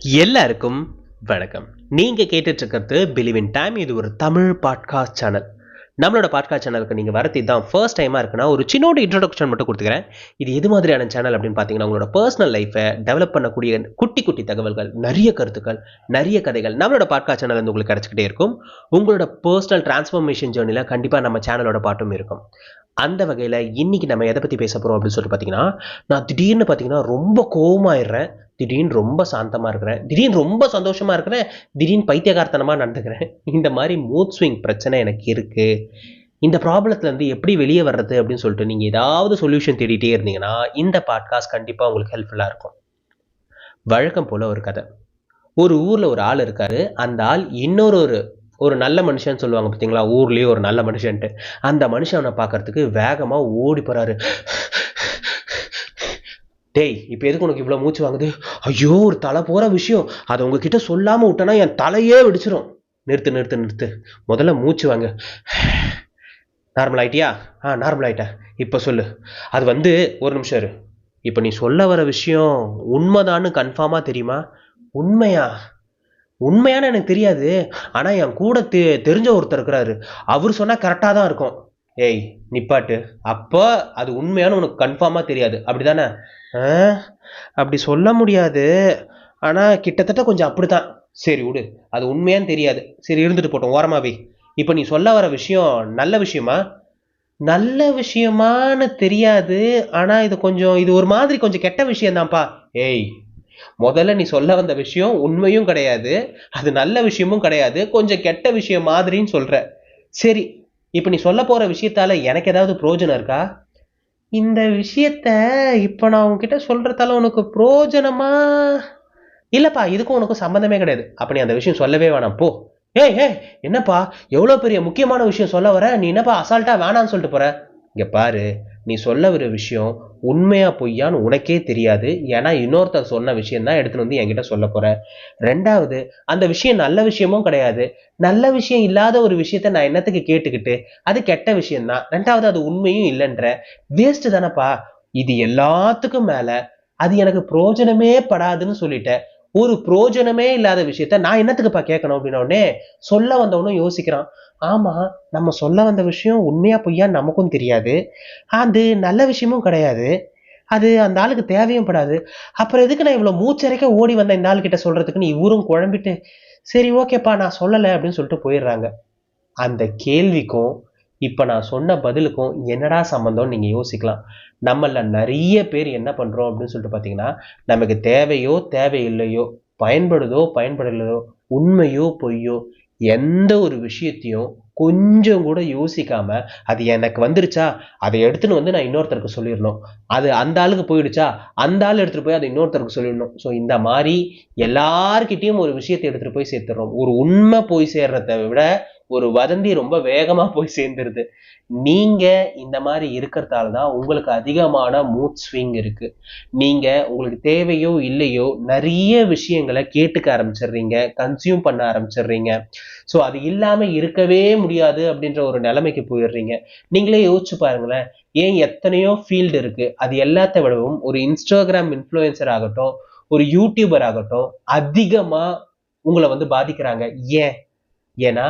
எல்லாருக்கும் வணக்கம். நீங்கள் கேட்டுட்ருக்கிறது இருக்கிறது இன் டைம் இது ஒரு தமிழ் பாட்காஸ்ட் சேனல் நம்மளோட பாட்காஸ்ட் சேனலுக்கு நீங்கள் வரது தான் ஃபர்ஸ்ட் டைமாக இருக்குன்னா ஒரு சின்னோட இன்ட்ரடக்ஷன் மட்டும் கொடுத்துக்கிறேன். இது எது மாதிரியான சேனல் அப்படின்னு பார்த்தீங்கன்னா உங்களோட பர்சனல் லைஃப்பை டெவலப் பண்ணக்கூடிய குட்டி குட்டி தகவல்கள் நிறைய கருத்துக்கள் நிறைய கதைகள் நம்மளோட பாட்காஸ்ட் சேனல் வந்து உங்களுக்கு கிடச்சிக்கிட்டே இருக்கும். உங்களோட பர்சனல் டிரான்ஸ்ஃபர்மேஷன் ஜேர்னியில் கண்டிப்பாக நம்ம சேனலோட பாட்டும் இருக்கும். அந்த வகையில் இன்னைக்கு நம்ம எதை பற்றி பேச போகிறோம் அப்படின்னு சொல்லிட்டு பார்த்தீங்கன்னா நான் திடீர்னு பார்த்தீங்கன்னா ரொம்ப கோவமாயிடுறேன். திடீர்னு ரொம்ப சாந்தமாக இருக்கிறேன். திடீர்னு ரொம்ப சந்தோஷமாக இருக்கிறேன். திடீர்னு பைத்தியகார்த்தனமாக நடந்துக்கிறேன். இந்த மாதிரி மூட் ஸ்விங் பிரச்சனை எனக்கு இருக்குது இந்த ப்ராப்ளத்துலேருந்து எப்படி வெளியே வர்றது அப்படின்னு சொல்லிட்டு நீங்கள் ஏதாவது சொல்யூஷன் தேடிட்டே இருந்தீங்கன்னா இந்த பாட்காஸ்ட் கண்டிப்பாக உங்களுக்கு ஹெல்ப்ஃபுல்லாக இருக்கும். வழக்கம் போல் ஒரு கதை. ஒரு ஊரில் ஒரு ஆள் இருக்கார். அந்த ஆள் இன்னொரு ஒரு ஒரு நல்ல மனுஷன் சொல்லுவாங்க பார்த்தீங்களா ஊர்லேயே ஒரு நல்ல மனுஷன்ட்டு. அந்த மனுஷனை பார்க்கறதுக்கு வேகமாக ஓடி போகிறாரு டேய் இப்போ எதுக்கு உனக்கு இவ்வளோ மூச்சு வாங்குது? ஐயோ ஒரு தலை போகிற விஷயம். அதை உங்ககிட்ட சொல்லாமல் விட்டேன்னா என் தலையே வெடிச்சிரும். நிறுத்து நிறுத்து நிறுத்து. முதல்ல மூச்சு வாங்க. நார்மல் ஆயிட்டியா? ஆ நார்மல் ஆயிட்டேன் இப்போ சொல்லு. அது வந்து ஒரு நிமிஷம் இரு. இப்போ நீ சொல்ல வர விஷயம் உண்மைதான்னு கன்ஃபார்மாக தெரியுமா? உண்மையா? உண்மையான எனக்கு தெரியாது. ஆனால் என் கூட தெ தெரிஞ்ச ஒருத்தர் இருக்கிறாரு. அவர் சொன்னால் கரெக்டாக தான் இருக்கும். ஏய் நிப்பாட்டு. அப்போ அது உண்மையான உனக்கு கன்ஃபார்மாக தெரியாது. அப்படி தானே அப்படி சொல்ல முடியாது. ஆனால் கிட்டத்தட்ட கொஞ்சம் அப்படித்தான். சரி விடு. அது உண்மையான்னு தெரியாது. சரி இருந்துட்டு போட்டோம். ஓரமாவே இப்போ நீ சொல்ல வர விஷயம் நல்ல விஷயமா? நல்ல விஷயமான்னு தெரியாது. ஆனால் இது கொஞ்சம் இது ஒரு மாதிரி கொஞ்சம் கெட்ட விஷயம்தான்ப்பா. ஏய் முதல்ல நீ சொல்ல வந்த விஷயம் உண்மையும் கிடையாது அது நல்ல விஷயமும் கிடையாது கொஞ்சம் கெட்ட விஷயம் மாதிரின்னு சொல்ற. சரி இப்போ நீ சொல்ல போற விஷயத்தால எனக்கு ஏதாவது பிரயோஜனம் இருக்கா? இந்த விஷயத்த இப்போ நான் உங்ககிட்ட சொல்றதால உனக்கு பிரயோஜனமா இல்லைப்பா இதுக்கும் உனக்கும் சம்மந்தமே கிடையாது. அப்போ நீ அந்த விஷயம் சொல்லவே வேணாம். போ. ஏய் ஏய் என்னப்பா எவ்வளோ பெரிய முக்கியமான விஷயம் சொல்ல வர? நீ என்னப்பா அசால்ட்டாக வேணான்னு சொல்லிட்டு போற? இங்கே பாரு. நீ சொல்ல வர விஷயம் உண்மையா பொய்யான்னு உனக்கே தெரியாது. ஏன்னா இன்னொருத்தர் சொன்ன விஷயம் தான் எடுத்துட்டு வந்து என்கிட்ட சொல்ல போற. ரெண்டாவது அந்த விஷயம் நல்ல விஷயமும் கிடையாது. நல்ல விஷயம் இல்லாத ஒரு விஷயத்த நான் என்னத்துக்கு கேட்டுக்கிட்டு அது கெட்ட விஷயம்தான் ரெண்டாவது அது உண்மையும் இல்லைன்ற வேஸ்ட் தானப்பா. இது எல்லாத்துக்கும் மேல அது எனக்கு பிரயோஜனமே படாதுன்னு சொல்லிட்டேன் ஒரு புரோஜனமே இல்லாத விஷயத்த நான் என்னத்துக்குப்பா கேட்கணும் அப்படின்ன உடனே சொல்ல வந்தவனும் யோசிக்கிறான். ஆமா நம்ம சொல்ல வந்த விஷயம் உண்மையா பொய்யா நமக்கும் தெரியாது. அது நல்ல விஷயமும் கிடையாது. அது அந்த ஆளுக்கு தேவையும் படாது. அப்புறம் எதுக்கு நான் இவ்வளோ மூச்சரைக்க ஓடி வந்த இந்த ஆள் கிட்ட சொல்றதுக்குன்னு இவரும் குழம்பிட்டு சரி ஓகேப்பா நான் சொல்லலை அப்படின்னு சொல்லிட்டு போயிடுறாங்க. அந்த கேள்விக்கும் இப்போ நான் சொன்ன பதிலுக்கும் என்னடா சம்மந்தம்னு நீங்கள் யோசிக்கலாம். நம்மள நிறைய பேர் என்ன பண்ணுறோம் அப்படின்னு சொல்லிட்டு பார்த்தீங்கன்னா நமக்கு தேவையோ தேவையில்லையோ பயன்படுதோ பயன்படலையோ உண்மையோ பொய்யோ எந்த ஒரு விஷயத்தையும் கொஞ்சம் கூட யோசிக்காம அது எனக்கு வந்துருச்சா அதை எடுத்துன்னு வந்து நான் இன்னொருத்தருக்கு சொல்லிடணும். அது அந்த ஆளுக்கு போயிடுச்சா அந்த ஆள் எடுத்துகிட்டு போய் அதை இன்னொருத்தருக்கு சொல்லிடணும். ஸோ இந்த மாதிரி எல்லார்கிட்டேயும் ஒரு விஷயத்தை எடுத்துகிட்டு போய் சேர்த்துடுறோம். ஒரு உண்மை போய் சேர்றதை விட ஒரு வதந்தி ரொம்ப வேகமா போய் சேர்ந்துருது. நீங்க இந்த மாதிரி இருக்கிறதால தான் உங்களுக்கு அதிகமான மூட் ஸ்விங் இருக்கு. நீங்க உங்களுக்கு தேவையோ இல்லையோ நிறைய விஷயங்களை கேட்டுக்க ஆரம்பிச்சிடுறீங்க கன்சியூம் பண்ண ஆரம்பிச்சிடுறீங்க. ஸோ அது இல்லாம இருக்கவே முடியாது அப்படின்ற ஒரு நிலைமைக்கு போயிடுறீங்க. நீங்களே யோசிச்சு பாருங்களேன் ஏன் எத்தனையோ ஃபீல்டு இருக்கு அது எல்லாத்த விடவும் ஒரு இன்ஸ்டாகிராம் இன்ஃப்ளூயன்சர் ஆகட்டும் ஒரு யூடியூபர் ஆகட்டும் அதிகமா உங்களை வந்து பாதிக்கிறாங்க. ஏன்? ஏன்னா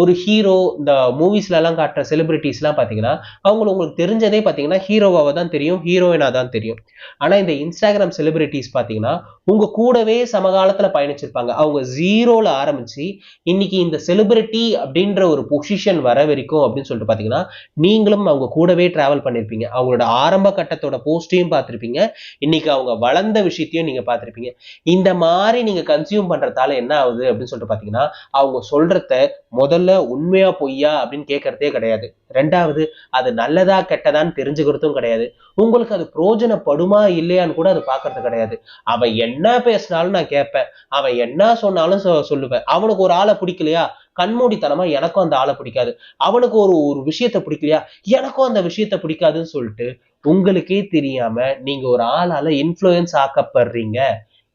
ஒரு ஹீரோ இந்த மூவிஸ்லலாம் காட்டுற செலிபிரிட்டிஸ்லாம் பார்த்தீங்கன்னா அவங்களுக்கு உங்களுக்கு தெரிஞ்சதே பார்த்தீங்கன்னா ஹீரோவாக தான் தெரியும் ஹீரோயினாக தான் தெரியும். ஆனால் இந்த இன்ஸ்டாகிராம் செலிபிரிட்டிஸ் பார்த்தீங்கன்னா உங்கள் கூடவே சமகாலத்தில் பயணிச்சிருப்பாங்க. அவங்க ஜீரோவில் ஆரம்பித்து இன்னைக்கு இந்த செலிபிரிட்டி அப்படின்ற ஒரு பொசிஷன் வர வரைக்கும் அப்படின்னு சொல்லிட்டு பார்த்தீங்கன்னா நீங்களும் அவங்க கூடவே ட்ராவல் பண்ணியிருப்பீங்க அவங்களோட ஆரம்ப கட்டத்தோட போஸ்ட்டையும் பார்த்துருப்பீங்க இன்னைக்கு அவங்க வளர்ந்த விஷயத்தையும் நீங்கள் பார்த்துருப்பீங்க இந்த மாதிரி நீங்கள் கன்சியூம் பண்ணுறதால என்ன ஆகுது அப்படின்னு சொல்லிட்டு பார்த்தீங்கன்னா அவங்க சொல்கிறத முதல்ல உண்மையா பொய்யா அப்படின்னு கேட்கறதே கிடையாது. ரெண்டாவது அது நல்லதா கெட்டதான்னு தெரிஞ்சுக்கிறதும் கிடையாது. உங்களுக்கு அது பிரோஜனப்படுமா இல்லையான்னு கூட அது பார்க்கறது கிடையாது. அவன் என்ன பேசினாலும் நான் கேட்பேன். அவன் என்ன சொன்னாலும் சொல்லுவேன். அவனுக்கு ஒரு ஆளை பிடிக்கலையா? கண்மூடித்தனமா எனக்கும் அந்த ஆளை பிடிக்காது. அவனுக்கு ஒரு ஒரு விஷயத்த பிடிக்கலையா? எனக்கும் அந்த விஷயத்த பிடிக்காதுன்னு சொல்லிட்டு உங்களுக்கே தெரியாம நீங்க ஒரு ஆளால இன்ஃப்ளூயன்ஸ் ஆக்கப்படுறீங்க.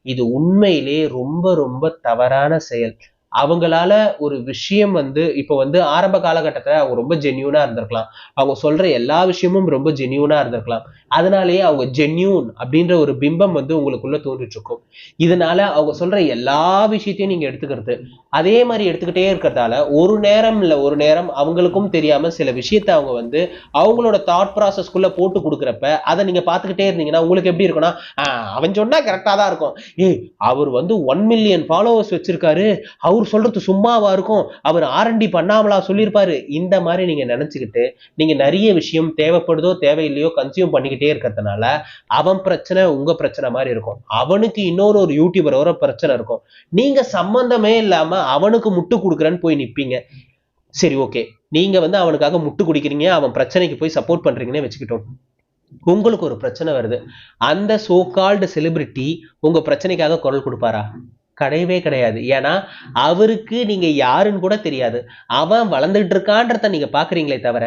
இது உண்மையிலே ரொம்ப ரொம்ப தவறான செயல். அவங்களால ஒரு விஷயம் வந்து இப்போ வந்து ஆரம்ப காலகட்டத்தில் அவங்க ரொம்ப ஜென்யூனா இருந்திருக்கலாம். அவங்க சொல்ற எல்லா விஷயமும் ரொம்ப ஜென்யூனா இருந்திருக்கலாம். அதனாலேயே அவங்க ஜென்யூன் அப்படின்ற ஒரு பிம்பம் வந்து உங்களுக்குள்ள தோன்றிட்டு இருக்கும் இதனால அவங்க சொல்ற எல்லா விஷயத்தையும் நீங்க எடுத்துக்கிறது அதே மாதிரி எடுத்துக்கிட்டே இருக்கிறதால ஒரு நேரம் இல்லை ஒரு நேரம் அவங்களுக்கும் தெரியாம சில விஷயத்த அவங்க வந்து அவங்களோட தாட் ப்ராசஸ்க்குள்ள போட்டு கொடுக்குறப்ப அதை நீங்க பார்த்துக்கிட்டே இருந்தீங்கன்னா உங்களுக்கு எப்படி இருக்கும்னா அவன் சொன்னா கரெக்டாக தான் இருக்கும். ஏய் அவர் வந்து ஒன் மில்லியன் ஃபாலோவர்ஸ் வச்சிருக்காரு. அவர் சொல்றது சும்மாவா இருக்கும். அவர் ஆர்என்டி பண்ணாமலா சொல்லியிருப்பாரு. இந்த மாதிரி நீங்க நினைச்சுக்கிட்டு நீங்க நிறைய விஷயம் தேவைப்படுதோ தேவையில்லையோ கன்சியூம் பண்ணிக்கிட்டே இருக்கிறதுனால அவன் பிரச்சனை உங்க பிரச்சனை மாதிரி இருக்கும். அவனுக்கு இன்னொரு ஒரு யூடியூபரோட பிரச்சனை இருக்கும். நீங்க சம்பந்தமே இல்லாம அவனுக்கு முட்டு கொடுக்குறேன்னு போய் நிற்பீங்க சரி ஓகே நீங்க வந்து அவனுக்காக முட்டு குடிக்கிறீங்க அவன் பிரச்சனைக்கு போய் சப்போர்ட் பண்றீங்கன்னே வச்சுக்கிட்டோம். உங்களுக்கு ஒரு பிரச்சனை வருது. அந்த சோ கால்டு செலிபிரிட்டி உங்க பிரச்சனைக்காக குரல் கொடுப்பாரா? கிடையவே கிடையாது. ஏன்னா அவருக்கு நீங்க யாருன்னு கூட தெரியாது. அவன் வளர்ந்துட்டு இருக்கான்றத நீங்க பாக்குறீங்களே தவிர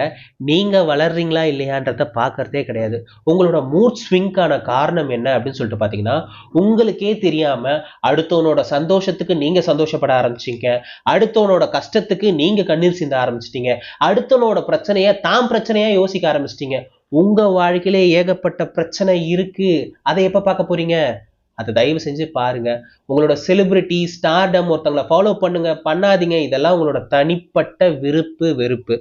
நீங்க வளர்றீங்களா இல்லையான்றத பாக்குறதே கிடையாது. உங்களோட மூட் ஸ்விங்கான காரணம் என்ன அப்படின்னு சொல்லிட்டு பாத்தீங்கன்னா உங்களுக்கே தெரியாம அடுத்தவனோட சந்தோஷத்துக்கு நீங்க சந்தோஷப்பட ஆரம்பிச்சீங்க அடுத்தவனோட கஷ்டத்துக்கு நீங்க கண்ணீர் சிந்த ஆரம்பிச்சிட்டீங்க. அடுத்தவனோட பிரச்சனைய தான் பிரச்சனையா யோசிக்க ஆரம்பிச்சிட்டீங்க. உங்க வாழ்க்கையிலே ஏகப்பட்ட பிரச்சனை இருக்கு. அதை எப்ப பார்க்க போறீங்க? அதை தயவு செஞ்சு பாருங்க. உங்களோட செலிபிரிட்டி ஸ்டார்டம் ஒருத்தவங்களை ஃபாலோ பண்ணுங்க பண்ணாதீங்க. இதெல்லாம் உங்களோட தனிப்பட்ட விருப்பு வெறுப்பு.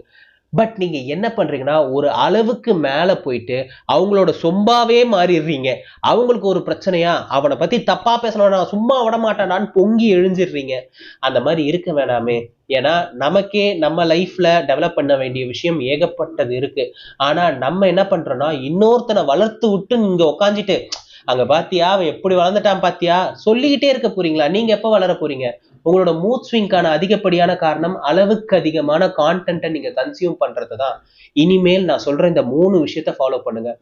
பட் நீங்க என்ன பண்றீங்கன்னா ஒரு அளவுக்கு மேல போயிட்டு அவங்களோட சொம்பாவே மாறிடுறீங்க. அவங்களுக்கு ஒரு பிரச்சனையா? அவனை பத்தி தப்பா பேசணும் நான் சும்மா விட மாட்டானான்னு பொங்கி எழுஞ்சிடுறீங்க. அந்த மாதிரி இருக்க வேணாமே. ஏன்னா நமக்கே நம்ம லைஃப்ல டெவலப் பண்ண வேண்டிய விஷயம் ஏகப்பட்டது இருக்கு. ஆனா நம்ம என்ன பண்றோம்னா இன்னொருத்தனை வளர்த்து விட்டு இங்கே உக்காந்துட்டு அங்க பாத்தியா? அவன் எப்படி வளர்ந்துட்டான் பாத்தியா? சொல்லிக்கிட்டே இருக்க போறீங்களா? நீங்க எப்ப வளர போறீங்க? உங்களோட மூட் ஸ்விங்கான அதிகப்படியான காரணம் அளவுக்கு அதிகமான கான்டென்ட்டை நீங்க கன்சியூம் பண்றது தான் இனிமேல் நான் சொல்ற இந்த மூணு விஷயத்த ஃபாலோ பண்ணுங்க.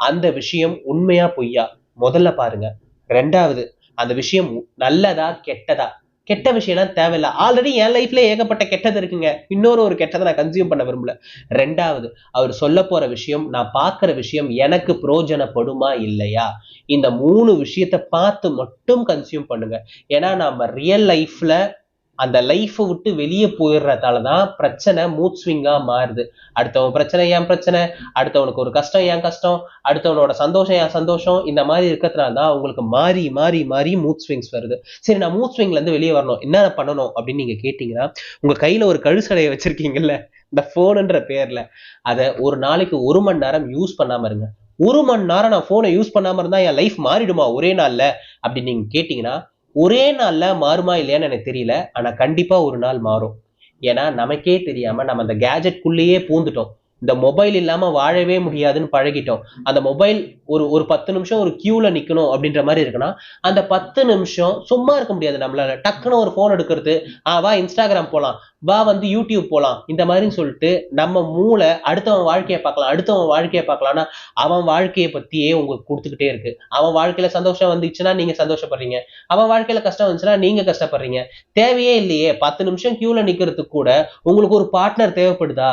அந்த விஷயம் உண்மையா பொய்யா? முதல்ல பாருங்க. ரெண்டாவது அந்த விஷயம் நல்லதா கெட்டதா? கெட்ட விஷயம்லாம் தேவையில்ல. ஆல்ரெடி என் லைஃப்ல ஏகப்பட்ட கெட்டது இருக்குங்க. இன்னொரு ஒரு கெட்டதை நான் கன்சியூம் பண்ண விரும்பல. ரெண்டாவது அவர் சொல்ல போற விஷயம் நான் பார்க்குற விஷயம் எனக்கு புரோஜனப்படுமா இல்லையா? இந்த மூணு விஷயத்த பார்த்து மட்டும் கன்சியூம் பண்ணுங்க. ஏன்னா நம்ம ரியல் லைஃப்ல அந்த லைஃப்பை விட்டு வெளியே போயிடுறதால தான் பிரச்சனை மூட் ஸ்விங்காக மாறுது. அடுத்தவன் பிரச்சனை ஏன் பிரச்சனை? அடுத்தவனுக்கு ஒரு கஷ்டம் ஏன் கஷ்டம்? அடுத்தவனோட சந்தோஷம் என் சந்தோஷம்? இந்த மாதிரி இருக்கிறதுனால தான் உங்களுக்கு மாறி மாறி மாறி மூத் ஸ்விங்ஸ் வருது. சரி நான் மூத் ஸ்விங்லேருந்து வெளியே வரணும். என்ன பண்ணணும் அப்படின்னு நீங்கள் கேட்டிங்கன்னா உங்கள் கையில் ஒரு கழுசடையை வச்சுருக்கீங்கல்ல இந்த ஃபோனுன்ற பேரில். அதை ஒரு நாளைக்கு ஒரு மணி நேரம் யூஸ் பண்ணாமல் இருங்க. ஒரு மணி நேரம் நான் ஃபோனை யூஸ் பண்ணாமல் இருந்தால் என் லைஃப் மாறிடுமா? ஒரே நாளில்? அப்படின்னு நீங்கள் கேட்டிங்கன்னா ஒரே நாளில் மாறுமா இல்லையான்னு எனக்கு தெரியல. ஆனால் கண்டிப்பாக ஒரு நாள் மாறும். ஏன்னா நமக்கே தெரியாமல் நம்ம அந்த கேஜெட்குள்ளேயே பூந்துட்டோம். இந்த மொபைல் இல்லாமல் வாழவே முடியாதுன்னு பழகிட்டோம். அந்த மொபைல் ஒரு ஒரு பத்து நிமிஷம் ஒரு க்யூவில் நிற்கணும் அப்படின்ற மாதிரி இருக்குன்னா அந்த பத்து நிமிஷம் சும்மா இருக்க முடியாது நம்மளால. டக்குன்னு ஒரு ஃபோன் எடுக்கிறது ஆ வா இன்ஸ்டாகிராம் போகலாம் வா வந்து யூடியூப் போகலாம் இந்த மாதிரின்னு சொல்லிட்டு நம்ம மூளை அடுத்தவன் வாழ்க்கையை பார்க்கலாம் அடுத்தவன் வாழ்க்கையை பார்க்கலாம்னா அவன் வாழ்க்கையை பற்றியே உங்களுக்கு கொடுத்துக்கிட்டே இருக்கு. அவன் வாழ்க்கையில் சந்தோஷம் வந்துச்சுன்னா நீங்கள் சந்தோஷப்படுறீங்க. அவன் வாழ்க்கையில் கஷ்டம் வந்துச்சுன்னா நீங்கள் கஷ்டப்படுறீங்க. தேவையே இல்லையே பத்து நிமிஷம் க்யூவில் நிற்கிறதுக்கு கூட உங்களுக்கு ஒரு பார்ட்னர் தேவைப்படுதா?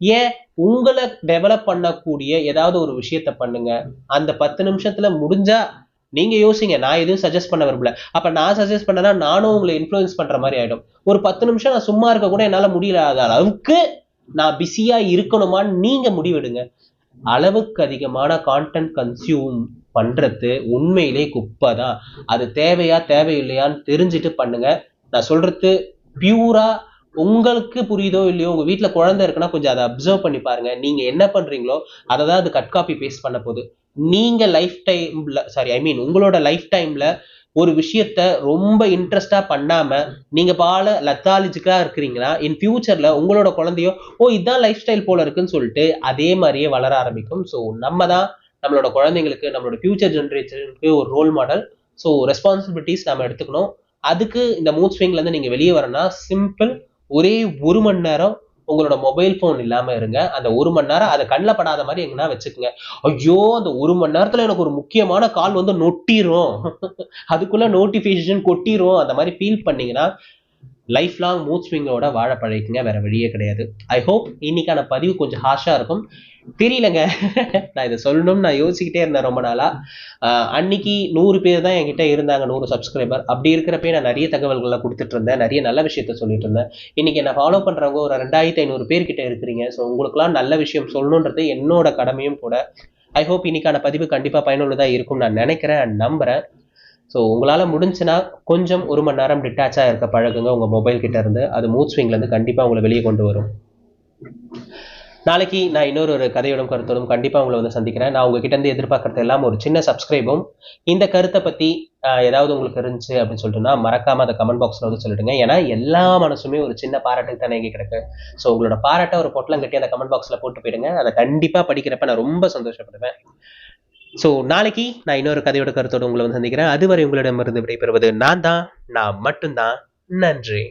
ஏன் உங்களை டெவலப் பண்ணக்கூடிய ஏதாவது ஒரு விஷயத்த பண்ணுங்க. அந்த பத்து நிமிஷத்துல முடிஞ்சா நீங்க யோசிங்க. நான் எதுவும் சஜஸ்ட் பண்ண விரும்பல. அப்ப நான் சஜஸ்ட் பண்ணனா நானும் உங்களை இன்ஃப்ளூயன்ஸ் பண்ற மாதிரி ஆயிடும். ஒரு பத்து நிமிஷம் நான் சும்மா இருக்க கூட என்னால முடியலாத அளவுக்கு நான் பிஸியா இருக்கணுமான்னு நீங்க முடிவெடுங்க. அளவுக்கு அதிகமான கான்டென்ட் கன்சியூம் பண்றது உண்மையிலே குப்பை தான் அது தேவையா தேவையில்லையான்னு தெரிஞ்சுட்டு பண்ணுங்க. நான் சொல்றது பியூரா உங்களுக்கு புரியுதோ இல்லையோ உங்க வீட்டில் குழந்தை இருக்குன்னா கொஞ்சம் அதை அப்சர்வ் பண்ணி பாருங்க. நீங்க என்ன பண்றீங்களோ அதை தான் அது கட் காப்பி பேஸ்ட் பண்ண போகுது. நீங்க லைஃப் டைம்ல சாரி ஐ மீன் உங்களோட லைஃப் டைம்ல ஒரு விஷயத்த ரொம்ப இன்ட்ரெஸ்டா பண்ணாம நீங்க பால லத்தாலிஜிக்கா இருக்கிறீங்கன்னா இன் ஃபியூச்சர்ல உங்களோட குழந்தையோ ஓ இதுதான் லைஃப் ஸ்டைல் போல இருக்குன்னு சொல்லிட்டு அதே மாதிரியே வளர ஆரம்பிக்கும். ஸோ நம்ம தான் நம்மளோட குழந்தைங்களுக்கு நம்மளோட ஃபியூச்சர் ஜென்ரேஷனுக்கு ஒரு ரோல் மாடல் ஸோ ரெஸ்பான்சிபிலிட்டிஸ் நம்ம எடுத்துக்கணும். அதுக்கு இந்த மூட் ஸ்விங்ல இருந்து நீங்க வெளியே வரணும்னா சிம்பிள் ஒரே ஒரு மணி நேரம் உங்களோட மொபைல் ஃபோன் இல்லாம இருங்க. அந்த ஒரு மணி நேரம் அதை கண்ணில் படாத மாதிரி எங்கன்னா வச்சுக்கோங்க. ஐயோ அந்த ஒரு மணி நேரத்துல எனக்கு ஒரு முக்கியமான கால் வந்து நொட்டிரும். அதுக்குள்ள நோட்டிஃபிகேஷன் கொட்டிரும். அந்த மாதிரி ஃபீல் பண்ணீங்கன்னா லைஃப் லாங் மூட் ஸ்விங்கோட வாழ பழகிக்குங்க வேற வழியே கிடையாது. ஐ ஹோப் இன்னைக்கான பதிவு கொஞ்சம் ஹாஷா இருக்கும். தெரியலங்க. நான் இதை சொல்லணும்னு நான் யோசிக்கிட்டே இருந்தேன் ரொம்ப நாளா. அன்னைக்கு நூறு பேர் தான் என்கிட்ட இருந்தாங்க நூறு சப்ஸ்கிரைபர் அப்படி இருக்கிறப்பே நான் நிறைய தகவல்களை கொடுத்துட்டு இருந்தேன் நிறைய நல்ல விஷயத்த சொல்லிட்டு இருந்தேன். இன்னைக்கு என்ன ஃபாலோ பண்றவங்க ஒரு ரெண்டாயிரத்தி ஐநூறு பேர்கிட்ட இருக்கிறீங்க. ஸோ உங்களுக்குலாம் நல்ல விஷயம் சொல்லணுன்றது என்னோட கடமையும் கூட. ஐ ஹோப் இன்னைக்கான பதிவு கண்டிப்பா பயனுள்ளதா இருக்கும் நான் நினைக்கிறேன் and நம்புறேன். ஸோ உங்களால் முடிஞ்சுன்னா கொஞ்சம் ஒரு மணி நேரம் டிட்டாச்சாக இருக்க பழகுங்க உங்கள் மொபைல் கிட்ட இருந்து. அது மூட் ஸ்விங்லேருந்து கண்டிப்பாக உங்களை வெளியே கொண்டு வரும். நாளைக்கு நான் இன்னொரு ஒரு கதையோடும் கருத்தோடும் கண்டிப்பாக உங்களை வந்து சந்திக்கிறேன். நான் உங்ககிட்ட இருந்து எதிர்பார்க்கறது எல்லாம் ஒரு சின்ன சப்ஸ்கிரைபும் இந்த கருத்தை பற்றி ஏதாவது உங்களுக்கு இருந்துச்சு அப்படின்னு சொல்லிட்டுனா மறக்காம அதை கமெண்ட் பாக்ஸில் வந்து சொல்லிடுங்க. ஏன்னா எல்லா மனசுமே ஒரு சின்ன பாராட்டுக்கு தானே இங்கே கிடக்கு. ஸோ உங்களோட பாராட்டை ஒரு பொட்டலம் கட்டி அந்த கமெண்ட் பாக்ஸில் போட்டு போயிடுங்க. அதை கண்டிப்பாக படிக்கிறப்ப நான் ரொம்ப சந்தோஷப்படுவேன். ஸோ நாளைக்கு நான் இன்னொரு கதையோட கருத்தோடு உங்களை வந்து சந்திக்கிறேன். அதுவரை உங்களிடமிருந்து விடைபெறுவது நான் தான் நான் மட்டும்தான். நன்றி.